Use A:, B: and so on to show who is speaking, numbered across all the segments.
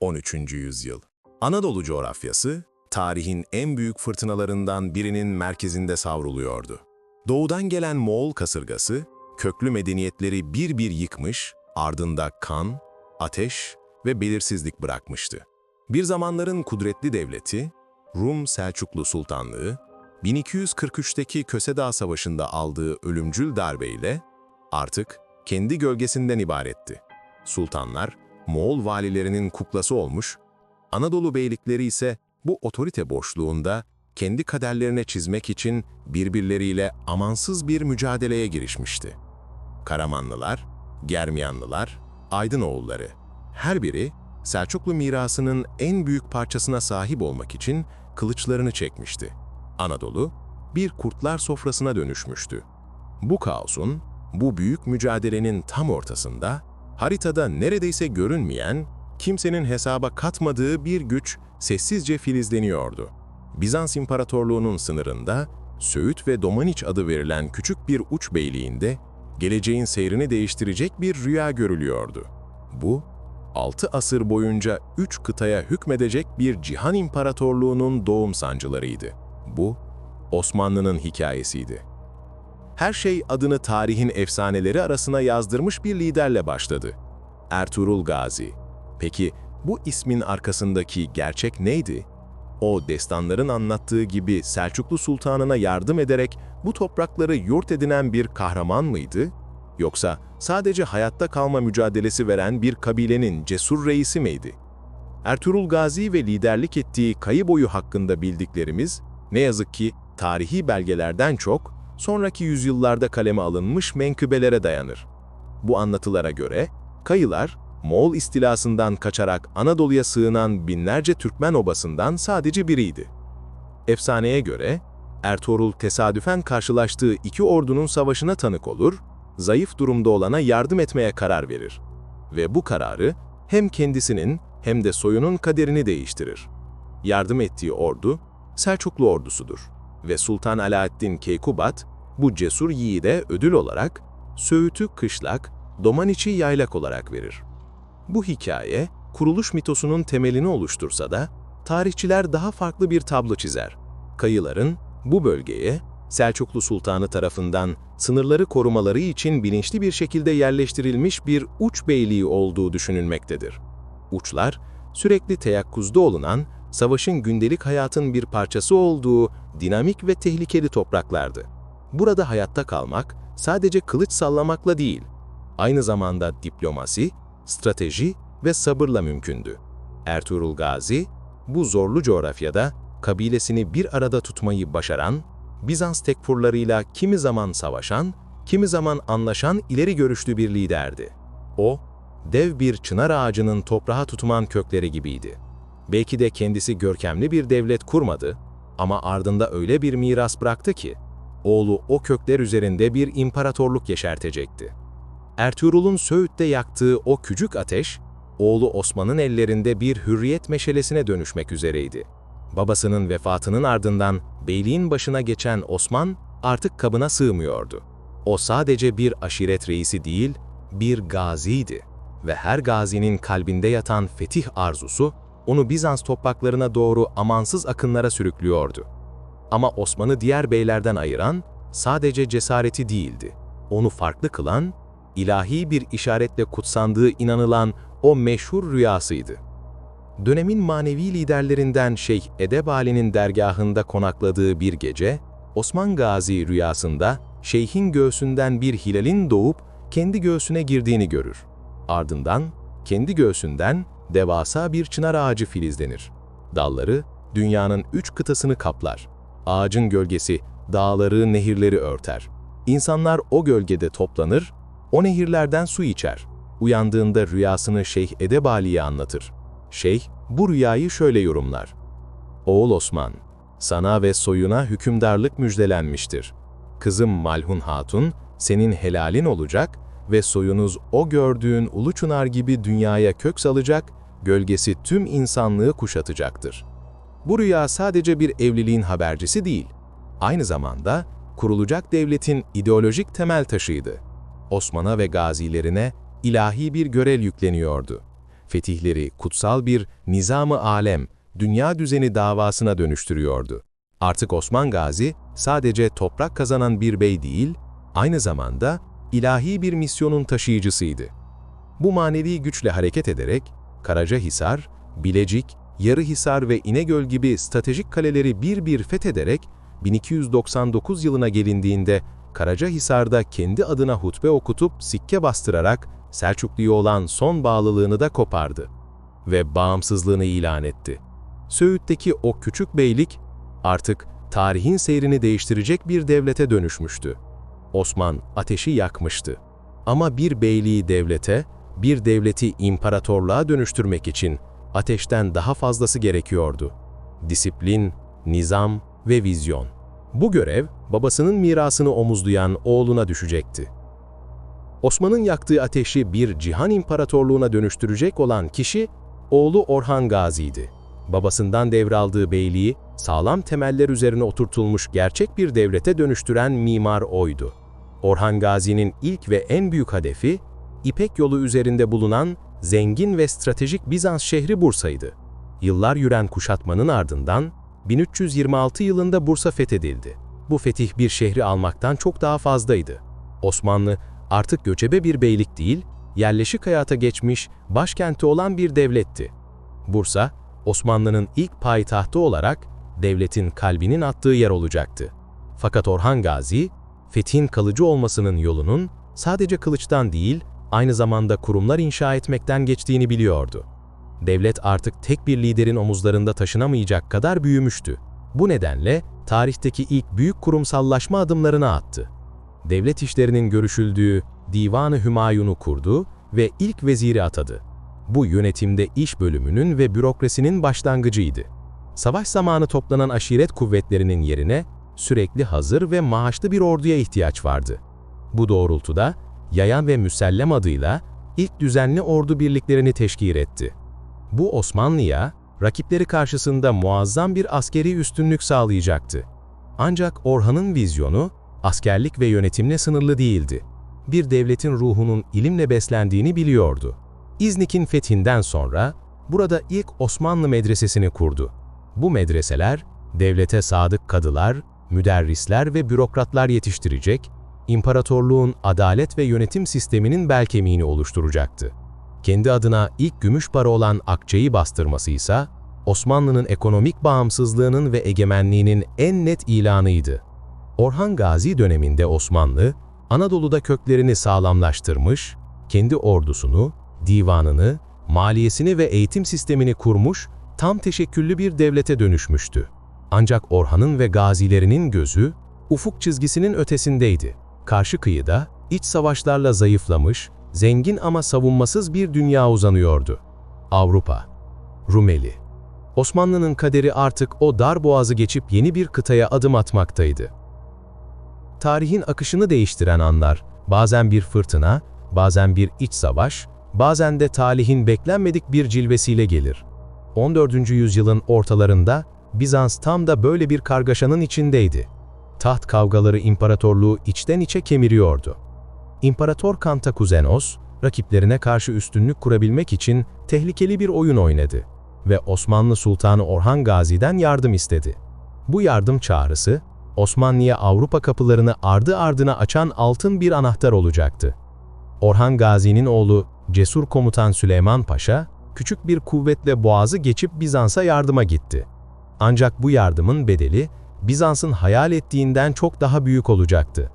A: 13. yüzyıl. Anadolu coğrafyası, tarihin en büyük fırtınalarından birinin merkezinde savruluyordu. Doğudan gelen Moğol kasırgası, köklü medeniyetleri bir bir yıkmış, ardında kan, ateş ve belirsizlik bırakmıştı. Bir zamanların kudretli devleti, Rum Selçuklu Sultanlığı, 1243'teki Köse Savaşı'nda aldığı ölümcül darbeyle artık kendi gölgesinden ibaretti. Sultanlar, Moğol valilerinin kuklası olmuş, Anadolu beylikleri ise bu otorite boşluğunda kendi kaderlerine çizmek için birbirleriyle amansız bir mücadeleye girişmişti. Karamanlılar, Germiyanlılar, Aydınoğulları, her biri Selçuklu mirasının en büyük parçasına sahip olmak için kılıçlarını çekmişti. Anadolu, bir kurtlar sofrasına dönüşmüştü. Bu kaosun, bu büyük mücadelenin tam ortasında, haritada neredeyse görünmeyen, kimsenin hesaba katmadığı bir güç sessizce filizleniyordu. Bizans İmparatorluğu'nun sınırında, Söğüt ve Domaniç adı verilen küçük bir uç beyliğinde, geleceğin seyrini değiştirecek bir rüya görülüyordu. Bu, 6 asır boyunca 3 kıtaya hükmedecek bir cihan imparatorluğunun doğum sancılarıydı. Bu, Osmanlı'nın hikayesiydi. Her şey adını tarihin efsaneleri arasına yazdırmış bir liderle başladı. Ertuğrul Gazi. Peki bu ismin arkasındaki gerçek neydi? O destanların anlattığı gibi Selçuklu Sultanına yardım ederek bu toprakları yurt edinen bir kahraman mıydı? Yoksa sadece hayatta kalma mücadelesi veren bir kabilenin cesur reisi miydi? Ertuğrul Gazi ve liderlik ettiği kayı boyu hakkında bildiklerimiz, ne yazık ki tarihi belgelerden çok, sonraki yüzyıllarda kaleme alınmış menkıbelere dayanır. Bu anlatılara göre, kayılar, Moğol istilasından kaçarak Anadolu'ya sığınan binlerce Türkmen obasından sadece biriydi. Efsaneye göre, Ertuğrul tesadüfen karşılaştığı iki ordunun savaşına tanık olur, zayıf durumda olana yardım etmeye karar verir. Ve bu kararı hem kendisinin hem de soyunun kaderini değiştirir. Yardım ettiği ordu, Selçuklu ordusudur ve Sultan Alaaddin Keykubat, bu cesur yiğide ödül olarak Söğüt'ü kışlak, Domaniç'i yaylak olarak verir. Bu hikaye, kuruluş mitosunun temelini oluştursa da, tarihçiler daha farklı bir tablo çizer. Kayıların bu bölgeye Selçuklu Sultanı tarafından sınırları korumaları için bilinçli bir şekilde yerleştirilmiş bir uç beyliği olduğu düşünülmektedir. Uçlar, sürekli teyakkuzda olunan, savaşın gündelik hayatın bir parçası olduğu dinamik ve tehlikeli topraklardı. Burada hayatta kalmak sadece kılıç sallamakla değil, aynı zamanda diplomasi, strateji ve sabırla mümkündü. Ertuğrul Gazi, bu zorlu coğrafyada kabilesini bir arada tutmayı başaran, Bizans tekfurlarıyla kimi zaman savaşan, kimi zaman anlaşan ileri görüşlü bir liderdi. O, dev bir çınar ağacının toprağa tutunan kökleri gibiydi. Belki de kendisi görkemli bir devlet kurmadı ama ardında öyle bir miras bıraktı ki, oğlu o kökler üzerinde bir imparatorluk yeşertecekti. Ertuğrul'un Söğüt'te yaktığı o küçük ateş, oğlu Osman'ın ellerinde bir hürriyet meşalesine dönüşmek üzereydi. Babasının vefatının ardından beyliğin başına geçen Osman artık kabına sığmıyordu. O sadece bir aşiret reisi değil, bir gaziydi ve her gazinin kalbinde yatan fetih arzusu onu Bizans topraklarına doğru amansız akınlara sürüklüyordu. Ama Osman'ı diğer beylerden ayıran sadece cesareti değildi. Onu farklı kılan, ilahi bir işaretle kutsandığı inanılan o meşhur rüyasıydı. Dönemin manevi liderlerinden Şeyh Edebali'nin dergahında konakladığı bir gece, Osman Gazi rüyasında şeyhin göğsünden bir hilalin doğup kendi göğsüne girdiğini görür. Ardından kendi göğsünden devasa bir çınar ağacı filizlenir. Dalları dünyanın üç kıtasını kaplar. Ağacın gölgesi dağları, nehirleri örter. İnsanlar o gölgede toplanır, o nehirlerden su içer. Uyandığında rüyasını Şeyh Edebali'ye anlatır. Şeyh bu rüyayı şöyle yorumlar. Oğul Osman, sana ve soyuna hükümdarlık müjdelenmiştir. Kızım Malhun Hatun, senin helalin olacak ve soyunuz o gördüğün ulu çınar gibi dünyaya kök salacak, gölgesi tüm insanlığı kuşatacaktır. Bu rüya sadece bir evliliğin habercisi değil, aynı zamanda kurulacak devletin ideolojik temel taşıydı. Osman'a ve gazilerine ilahi bir görev yükleniyordu. fetihleri kutsal bir nizamı alem, dünya düzeni davasına dönüştürüyordu. Artık Osman Gazi sadece toprak kazanan bir bey değil, aynı zamanda ilahi bir misyonun taşıyıcısıydı. Bu manevi güçle hareket ederek Karacahisar, Bilecik, Yarıhisar ve İnegöl gibi stratejik kaleleri bir bir fethederek 1299 yılına gelindiğinde Karacahisar'da kendi adına hutbe okutup sikke bastırarak Selçuklu'ya olan son bağlılığını da kopardı ve bağımsızlığını ilan etti. Söğüt'teki o küçük beylik artık tarihin seyrini değiştirecek bir devlete dönüşmüştü. Osman ateşi yakmıştı. Ama bir beyliği devlete, bir devleti imparatorluğa dönüştürmek için ateşten daha fazlası gerekiyordu. Disiplin, nizam ve vizyon. Bu görev babasının mirasını omuzlayan oğluna düşecekti. Osman'ın yaktığı ateşi bir cihan imparatorluğuna dönüştürecek olan kişi oğlu Orhan Gazi'ydi. Babasından devraldığı beyliği sağlam temeller üzerine oturtulmuş gerçek bir devlete dönüştüren mimar oydu. Orhan Gazi'nin ilk ve en büyük hedefi İpek yolu üzerinde bulunan zengin ve stratejik Bizans şehri Bursa'ydı. Yıllar yüren kuşatmanın ardından 1326 yılında Bursa fethedildi. Bu fetih bir şehri almaktan çok daha fazlaydı. Osmanlı artık göçebe bir beylik değil, yerleşik hayata geçmiş, başkenti olan bir devletti. Bursa, Osmanlı'nın ilk payitahtı olarak devletin kalbinin attığı yer olacaktı. Fakat Orhan Gazi, fethin kalıcı olmasının yolunun sadece kılıçtan değil, aynı zamanda kurumlar inşa etmekten geçtiğini biliyordu. Devlet artık tek bir liderin omuzlarında taşınamayacak kadar büyümüştü. Bu nedenle tarihteki ilk büyük kurumsallaşma adımlarını attı. Devlet işlerinin görüşüldüğü Divan-ı Hümayun'u kurdu ve ilk veziri atadı. Bu yönetimde iş bölümünün ve bürokrasinin başlangıcıydı. Savaş zamanı toplanan aşiret kuvvetlerinin yerine sürekli hazır ve maaşlı bir orduya ihtiyaç vardı. Bu doğrultuda Yayan ve Müsellem adıyla ilk düzenli ordu birliklerini teşkil etti. Bu Osmanlı'ya rakipleri karşısında muazzam bir askeri üstünlük sağlayacaktı. Ancak Orhan'ın vizyonu askerlik ve yönetimle sınırlı değildi. Bir devletin ruhunun ilimle beslendiğini biliyordu. İznik'in fethinden sonra burada ilk Osmanlı medresesini kurdu. Bu medreseler devlete sadık kadılar, müderrisler ve bürokratlar yetiştirecek, imparatorluğun adalet ve yönetim sisteminin bel kemiğini oluşturacaktı. Kendi adına ilk gümüş para olan akçeyi bastırması ise Osmanlı'nın ekonomik bağımsızlığının ve egemenliğinin en net ilanıydı. Orhan Gazi döneminde Osmanlı, Anadolu'da köklerini sağlamlaştırmış, kendi ordusunu, divanını, maliyesini ve eğitim sistemini kurmuş, tam teşekküllü bir devlete dönüşmüştü. Ancak Orhan'ın ve gazilerinin gözü, ufuk çizgisinin ötesindeydi. Karşı kıyıda, iç savaşlarla zayıflamış, zengin ama savunmasız bir dünya uzanıyordu. Avrupa, Rumeli. Osmanlı'nın kaderi artık o dar boğazı geçip yeni bir kıtaya adım atmaktaydı. Tarihin akışını değiştiren anlar, bazen bir fırtına, bazen bir iç savaş, bazen de talihin beklenmedik bir cilvesiyle gelir. 14. yüzyılın ortalarında Bizans tam da böyle bir kargaşanın içindeydi. Taht kavgaları imparatorluğu içten içe kemiriyordu. İmparator Kantakuzenos, rakiplerine karşı üstünlük kurabilmek için tehlikeli bir oyun oynadı ve Osmanlı Sultanı Orhan Gazi'den yardım istedi. Bu yardım çağrısı, Osmanlı'ya Avrupa kapılarını ardı ardına açan altın bir anahtar olacaktı. Orhan Gazi'nin oğlu cesur komutan Süleyman Paşa, küçük bir kuvvetle boğazı geçip Bizans'a yardıma gitti. Ancak bu yardımın bedeli, Bizans'ın hayal ettiğinden çok daha büyük olacaktı.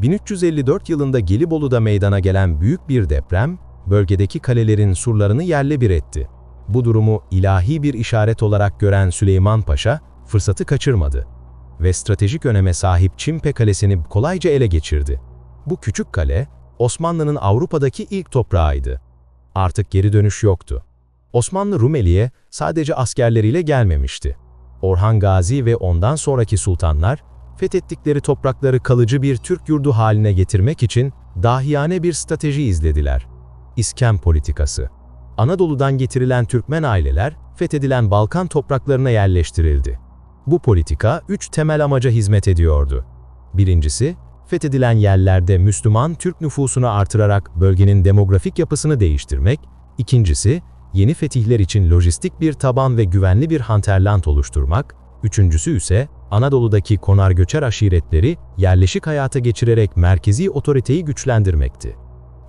A: 1354 yılında Gelibolu'da meydana gelen büyük bir deprem, bölgedeki kalelerin surlarını yerle bir etti. Bu durumu ilahi bir işaret olarak gören Süleyman Paşa, fırsatı kaçırmadı ve stratejik öneme sahip Çimpe Kalesi'ni kolayca ele geçirdi. Bu küçük kale, Osmanlı'nın Avrupa'daki ilk toprağıydı. Artık geri dönüş yoktu. Osmanlı Rumeli'ye sadece askerleriyle gelmemişti. Orhan Gazi ve ondan sonraki sultanlar, fethettikleri toprakları kalıcı bir Türk yurdu haline getirmek için dahiyane bir strateji izlediler. İskem politikası. Anadolu'dan getirilen Türkmen aileler, fethedilen Balkan topraklarına yerleştirildi. Bu politika üç temel amaca hizmet ediyordu. Birincisi, fethedilen yerlerde Müslüman Türk nüfusunu artırarak bölgenin demografik yapısını değiştirmek, ikincisi,
B: yeni fetihler için lojistik bir taban ve güvenli bir Hunterland oluşturmak, üçüncüsü ise Anadolu'daki konar göçer aşiretleri yerleşik hayata geçirerek merkezi otoriteyi güçlendirmekti.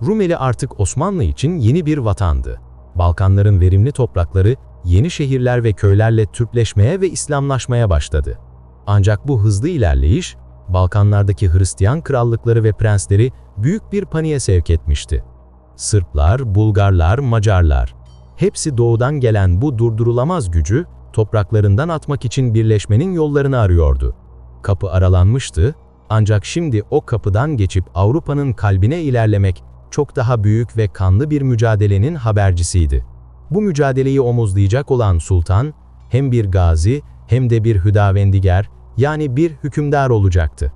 B: Rumeli artık Osmanlı için yeni bir vatandı. Balkanların verimli toprakları yeni şehirler ve köylerle Türkleşmeye ve İslamlaşmaya başladı. Ancak bu hızlı ilerleyiş, Balkanlardaki Hristiyan krallıkları ve prensleri büyük bir paniğe sevk etmişti. Sırplar, Bulgarlar, Macarlar, hepsi doğudan gelen bu durdurulamaz gücü topraklarından atmak için birleşmenin yollarını arıyordu. Kapı aralanmıştı, ancak şimdi o kapıdan geçip Avrupa'nın kalbine ilerlemek çok daha büyük ve kanlı bir mücadelenin habercisiydi. Bu mücadeleyi omuzlayacak olan sultan, hem bir gazi hem de bir hüdavendigar, yani bir hükümdar olacaktı.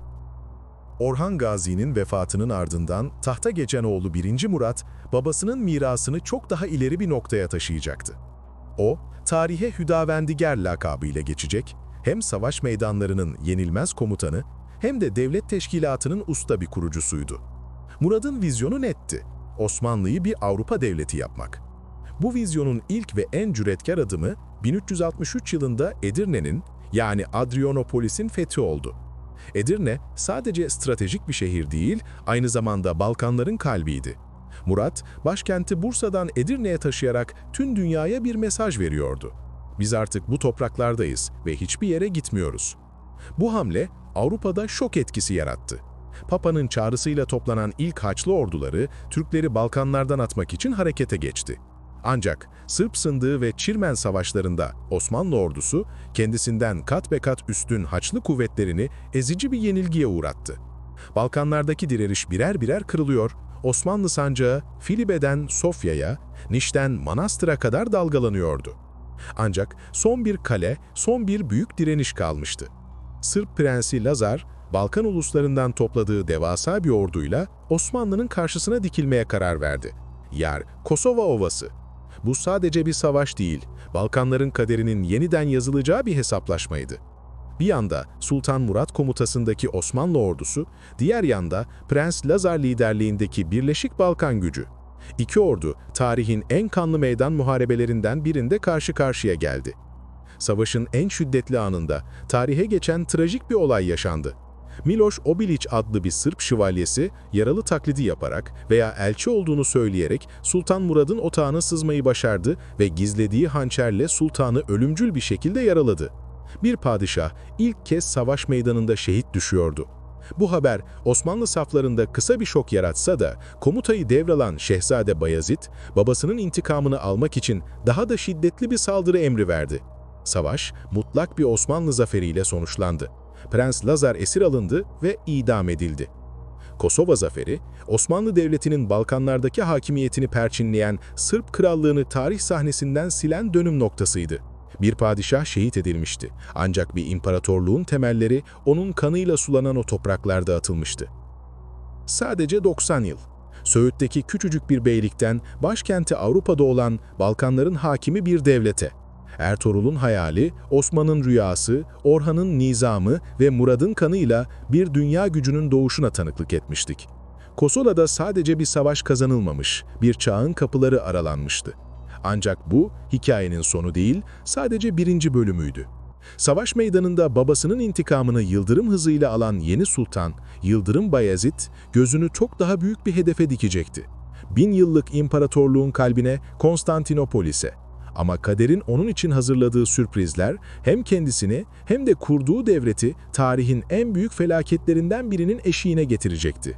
C: Orhan Gazi'nin vefatının ardından tahta geçen oğlu 1. Murat, babasının mirasını çok daha ileri bir noktaya taşıyacaktı. O, tarihe Hüdavendigar lakabıyla geçecek, hem savaş meydanlarının yenilmez komutanı, hem de devlet teşkilatının usta bir kurucusuydu. Murad'ın vizyonu netti, Osmanlı'yı bir Avrupa devleti yapmak. Bu vizyonun ilk ve en cüretkar adımı 1363 yılında Edirne'nin yani Adrianopolis'in fethi oldu. Edirne sadece stratejik bir şehir değil, aynı zamanda Balkanların kalbiydi. Murat, başkenti Bursa'dan Edirne'ye taşıyarak tüm dünyaya bir mesaj veriyordu. Biz artık bu topraklardayız ve hiçbir yere gitmiyoruz. Bu hamle Avrupa'da şok etkisi yarattı. Papa'nın çağrısıyla toplanan ilk Haçlı orduları Türkleri Balkanlardan atmak için harekete geçti. Ancak Sırp Sındığı ve Çirmen savaşlarında Osmanlı ordusu kendisinden kat be kat üstün Haçlı kuvvetlerini ezici bir yenilgiye uğrattı. Balkanlardaki direniş birer birer kırılıyor, Osmanlı sancağı Filibe'den Sofya'ya, Niş'ten Manastır'a kadar dalgalanıyordu. Ancak son bir kale, son bir büyük direniş kalmıştı. Sırp Prensi Lazar, Balkan uluslarından topladığı devasa bir orduyla Osmanlı'nın karşısına dikilmeye karar verdi. Yer Kosova Ovası. Bu sadece bir savaş değil, Balkanların kaderinin yeniden yazılacağı bir hesaplaşmaydı. Bir yanda Sultan Murat komutasındaki Osmanlı ordusu, diğer yanda Prens Lazar liderliğindeki Birleşik Balkan gücü. İki ordu tarihin en kanlı meydan muharebelerinden birinde karşı karşıya geldi. Savaşın en şiddetli anında tarihe geçen trajik bir olay yaşandı. Miloš Obilić adlı bir Sırp şövalyesi yaralı taklidi yaparak veya elçi olduğunu söyleyerek Sultan Murad'ın otağına sızmayı başardı ve gizlediği hançerle sultanı ölümcül bir şekilde yaraladı. Bir padişah ilk kez savaş meydanında şehit düşüyordu. Bu haber Osmanlı saflarında kısa bir şok yaratsa da komutayı devralan Şehzade Bayezid, babasının intikamını almak için daha da şiddetli bir saldırı emri verdi. Savaş, mutlak bir Osmanlı zaferiyle sonuçlandı. Prens Lazar esir alındı ve idam edildi. Kosova zaferi, Osmanlı Devleti'nin Balkanlardaki hakimiyetini perçinleyen Sırp krallığını tarih sahnesinden silen dönüm noktasıydı. Bir padişah şehit edilmişti. Ancak bir imparatorluğun temelleri onun kanıyla sulanan o topraklarda atılmıştı. Sadece 90 yıl. Söğüt'teki küçücük bir beylikten başkenti Avrupa'da olan Balkanların hakimi bir devlete, Ertuğrul'un hayali, Osman'ın rüyası, Orhan'ın nizamı ve Murad'ın kanıyla bir dünya gücünün doğuşuna tanıklık etmiştik. Kosova'da sadece bir savaş kazanılmamış, bir çağın kapıları aralanmıştı. Ancak bu, hikayenin sonu değil, sadece birinci bölümüydü. Savaş meydanında babasının intikamını yıldırım hızıyla alan yeni sultan, Yıldırım Bayezid, gözünü çok daha büyük bir hedefe dikecekti. Bin yıllık imparatorluğun kalbine Konstantinopolis'e. Ama kaderin onun için hazırladığı sürprizler hem kendisini hem de kurduğu devleti tarihin en büyük felaketlerinden birinin eşiğine getirecekti.